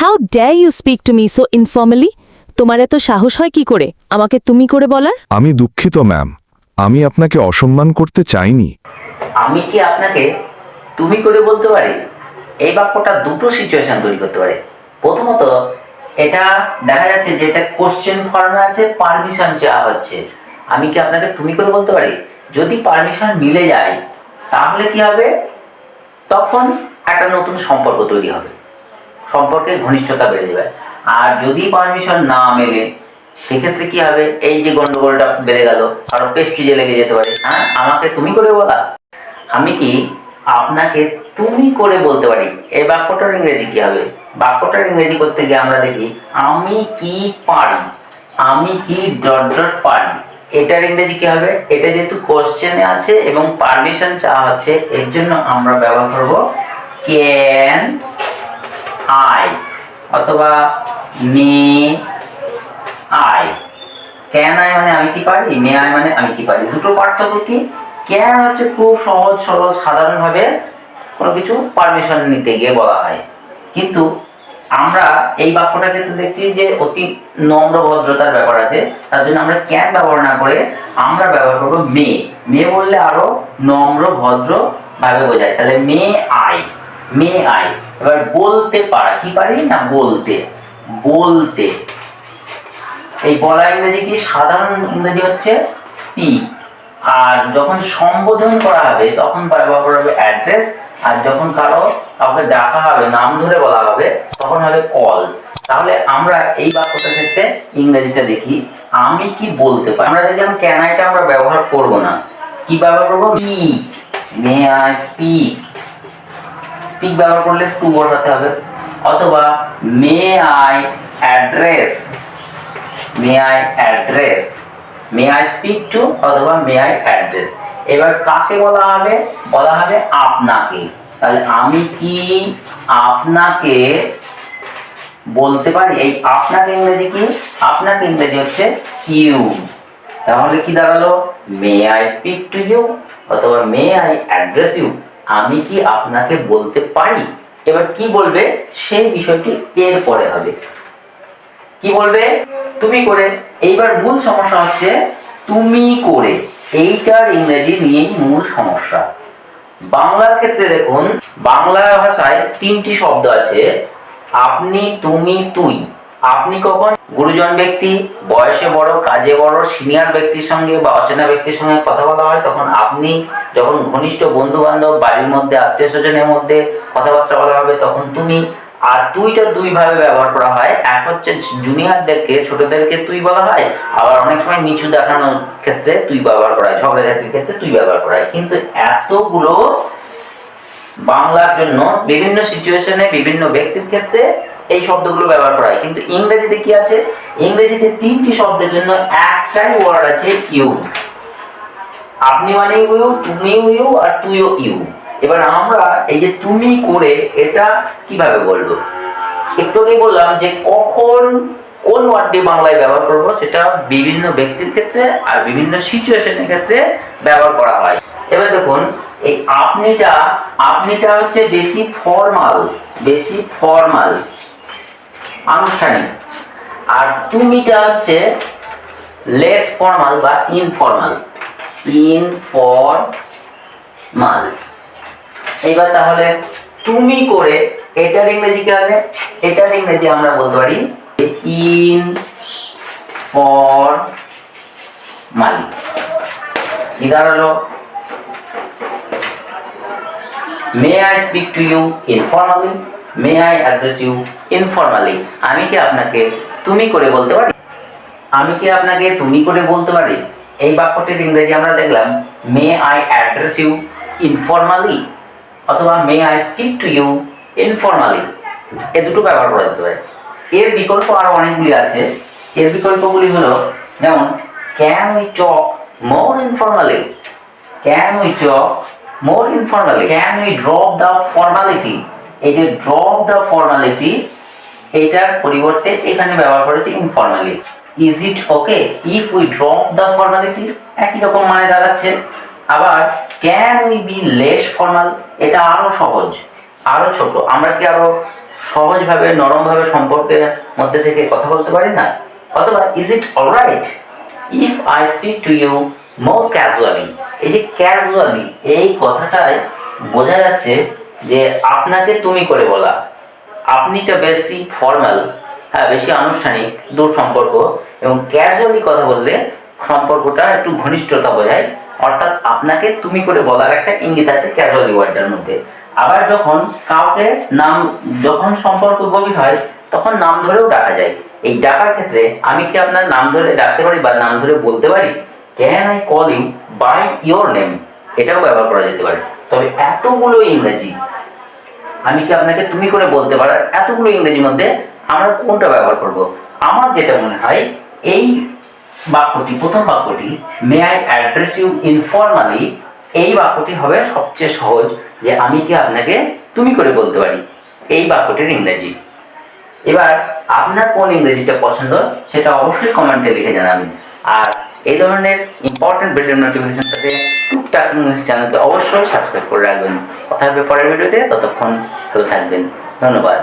How dare you speak to me so informally তোমার এত সাহস হয় কি করে? আমাকে তুমি করে বলার? আমি দুঃখিত ম্যাম আমি আপনাকে অসম্মান করতে চাইনি। আমি কি আপনাকে তুমি করে বলতে পারি? এই বাক্যটা দুটো সিচুয়েশন তৈরি করতে পারে। প্রথমত এটা দেখা যাচ্ছে যে এটা কোশ্চেন ফর্মে আছে পারমিশন চাওয়া হচ্ছে। আমি কি আপনাকে তুমি করে বলতে পারি? যদি পারমিশন মিলে যায় তাহলে কি হবে? তখন একটা নতুন সম্পর্ক তৈরি হবে। সম্পর্কে ঘনিষ্ঠতা বেড়ে যাবে। আর যদি পারমিশন না মেলে, সেক্ষেত্রে কি হবে? এই যে গন্ডগোলটা বেড়ে গেল, আরও পেস্টিজে লেগে যেতে পারে। হ্যাঁ? আমাকে তুমি করে বলা। আমি কি আপনাকে তুমি করে বলতে পারি? এই বাক্যটার ইংরেজি কি হবে? বাক্যটার ইংরেজি করতে গিয়ে আমরা দেখি, আমি কি পারি? আমি কি ডট পারি? এটার ইংরেজি কি হবে? এটা যেহেতু কোশ্চেনে আছে এবং পারমিশন চাওয়া হচ্ছে, এর জন্য আমরা ব্যবহার করব ক্যান অথবা মে আই ক্যান আই মানে আমি কি পারি? মে আই মানে আমি কি পারি? দুটো পার্থক্য কি? ক্যান হচ্ছে খুব সহজ, সরল, সাধারণভাবে কোনো কিছু পারমিশন নিতে গিয়ে বলা হয়। কিন্তু আমরা এই বাক্যটা ক্ষেত্রে দেখছি যে অতি নম্র ভদ্রতার ব্যাপার আছে, তার জন্য আমরা ক্যান ব্যবহার না করে আমরা ব্যবহার করব মে। মে বললে আরও নম্র, ভদ্র ভাবে বোঝায়। তাহলে মে আই মে আই এবার বলতে পারা, কি পারি? না, বলতে। বলতে। এই বলা ইংরেজি কি? সাধারণ ইংরেজি হচ্ছে স্পিক আর যখন সম্বোধন করা হবে, তখন ব্যবহার করা হবে অ্যাড্রেস আর যখন কারও, কাউকে ডাকা হবে, নাম ধরে বলা হবে, তখন হবে কল তাহলে আমরা এই বাক্যটার ক্ষেত্রে ইংরেজিটা দেখি। আমি কি বলতে পারি? আমরা দেখলাম ক্যান আইটা আমরা ব্যবহার করব না। কি ব্যবহার করব? মে আই স্পিক স্পিক ব্যবহার করলে টু বসাতে হবে। অথবা may I address may I address may I speak to অথবা মে আই অ্যাড্রেস এবার কাকে বলা হবে? বলা হবে আপনাকে। তাহলে আমি কি আপনাকে বলতে পারি? এই আপনাকে ইংরেজি কি? আপনাকে ইংরেজি হচ্ছে ইউ তাহলে কি দাঁড়াল? May I speak to you অথবা মে আই অ্যাড্রেস ইউ আমি কি আপনাকে বলতে পারি? এবার কি বলবে? সেই বিষয়টি এর পরে হবে। কি বলবে? তুমি করে। এইবার মূল সমস্যা হচ্ছে, তুমি করে। এইটার ইংরেজি নিয়েই মূল সমস্যা। বাংলার ক্ষেত্রে দেখুন, বাংলা ভাষায় তিনটি শব্দ আছে, আপনি, তুমি, তুই। আপনি কখন গুরুজন ব্যক্তি, বয়সে বড়, কাজে বড় সিনিয়র ব্যক্তির সঙ্গে বা অচেনা ব্যক্তির সঙ্গে কথা বলা হয়, তখন আপনি যখন ঘনিষ্ঠ বন্ধু বান্ধব বাড়ির মধ্যে, আত্মীয় স্বজনের মধ্যে কথাবার্তা বলা হবে, তখন তুমি আর তুইটা দুই ভাবে ব্যবহার করা হয়। এক হচ্ছে জুনিয়রদেরকে ছোটদেরকে তুই বলা হয়, আবার অনেক সময় নিচু দেখানোর ক্ষেত্রে তুই ব্যবহার করা হয় ঝগড়াঝাটির ক্ষেত্রে তুই ব্যবহার করা হয়। কিন্তু এতগুলো বাংলার জন্য বিভিন্ন সিচুয়েশনে বিভিন্ন ব্যক্তির ক্ষেত্রে এই শব্দগুলো ব্যবহার করা হয়। কিন্তু ইংরেজিতে কি আছে? ইংরেজিতে তিনটি শব্দের জন্য একটাই ওয়ার্ড আছে ইউ আপনি মানে ইউ তুমিও ইউ আর তুইও ইউ এবার আমরা এই যে তুমি করে এটা কীভাবে বলব? একটু আগেই বললাম যে কখন কোন ওয়ার্ডটি বাংলায় ব্যবহার করব সেটা বিভিন্ন ব্যক্তির ক্ষেত্রে আর বিভিন্ন সিচুয়েশনের ক্ষেত্রে ব্যবহার করা হয়। এবার দেখুন, এই আপনিটা আপনিটা হচ্ছে বেশি ফর্মাল বেশি ফর্মাল আনুষ্ঠানিক। আর তুমিটা হচ্ছে লেস ফর্মাল বা ইনফর্মাল ইনফর্মাল এইবার তাহলে তুমি করে এটার ইংরেজি কি হবে? এটার ইংরেজি আমরা বলতে পারি ইন ফর মালি কি হলো may I speak to you informally may I address you informally আমি কি আপনাকে তুমি করে বলতে পারি? আমি কি আপনাকে তুমি করে বলতে পারি? এই বাক্যটির ইংরেজি আমরা দেখলাম may I address you informally অথবা may I speak to you informally এ দুটো ব্যবহার করা যেতে পারে। এর বিকল্প আরও অনেকগুলি আছে। এর বিকল্পগুলি হলো, যেমন can we talk more informally can we talk more informally can we drop the formality এই যে ড্রপ দ্য ফর্মালিটি এইটার পরিবর্তে এখানে ব্যবহার করেছি informally is it okay if we drop the formality একই রকম মানে দাঁড়াচ্ছে। আবার can we be less formal এটা আরও সহজ, আরও ছোট। আমরা কি আরও সহজভাবে, নরমভাবে সম্পর্কের মধ্যে থেকে কথা বলতে পারি না? অথবা is it alright if I speak to you more casually এই যে ক্যাজুয়ালি এই কথাটায় বোঝা যাচ্ছে যে আপনাকে তুমি করে বলা। আপনিটা বেশি ফর্মাল হ্যাঁ বেশি আনুষ্ঠানিক, দূর সম্পর্ক এবং ক্যাজুয়ালি কথা বললে সম্পর্কটা একটু ঘনিষ্ঠতা বোঝায়। অর্থাৎ আপনাকে তুমি করে বলার একটা ইঙ্গিত আছে ক্যাজুয়ালি ওয়ার্ডটার মধ্যে। আবার যখন কাউকে নাম, যখন সম্পর্ক গভীর হয়, তখন নাম ধরেও ডাকা যায়। এই ডাকার ক্ষেত্রে আমি কি আপনার নাম ধরে ডাকতে পারি বা নাম ধরে বলতে পারি? Can I call you by your name এটাও ব্যবহার করা যেতে পারে। তবে এতগুলো ইংরেজি। আমি কি আপনাকে তুমি করে বলতে পারো? এতগুলো ইংরেজির মধ্যে আমরা কোনটা ব্যবহার করব? আমার যেটা মনে হয়, এই বাক্যটি, প্রথম বাক্যটি may I address you informally এই বাক্যটি হবে সবচেয়ে সহজ যে আমি কি আপনাকে তুমি করে বলতে পারি। এই বাক্যটির ইংরেজি। এবার, আপনার কোন ইংরেজিটা পছন্দ, সেটা অবশ্যই কমেন্টে লিখে জানাবেন। আর এই ধরনের ইম্পর্টেন্ট ভিডিও নোটিফিকেশন পেতে টুকটাক নিউজ চ্যানেলকে অবশ্যই সাবস্ক্রাইব করে রাখবেন। কথা হবে পরের ভিডিওতে ততক্ষণ ভালো থাকবেন। ধন্যবাদ।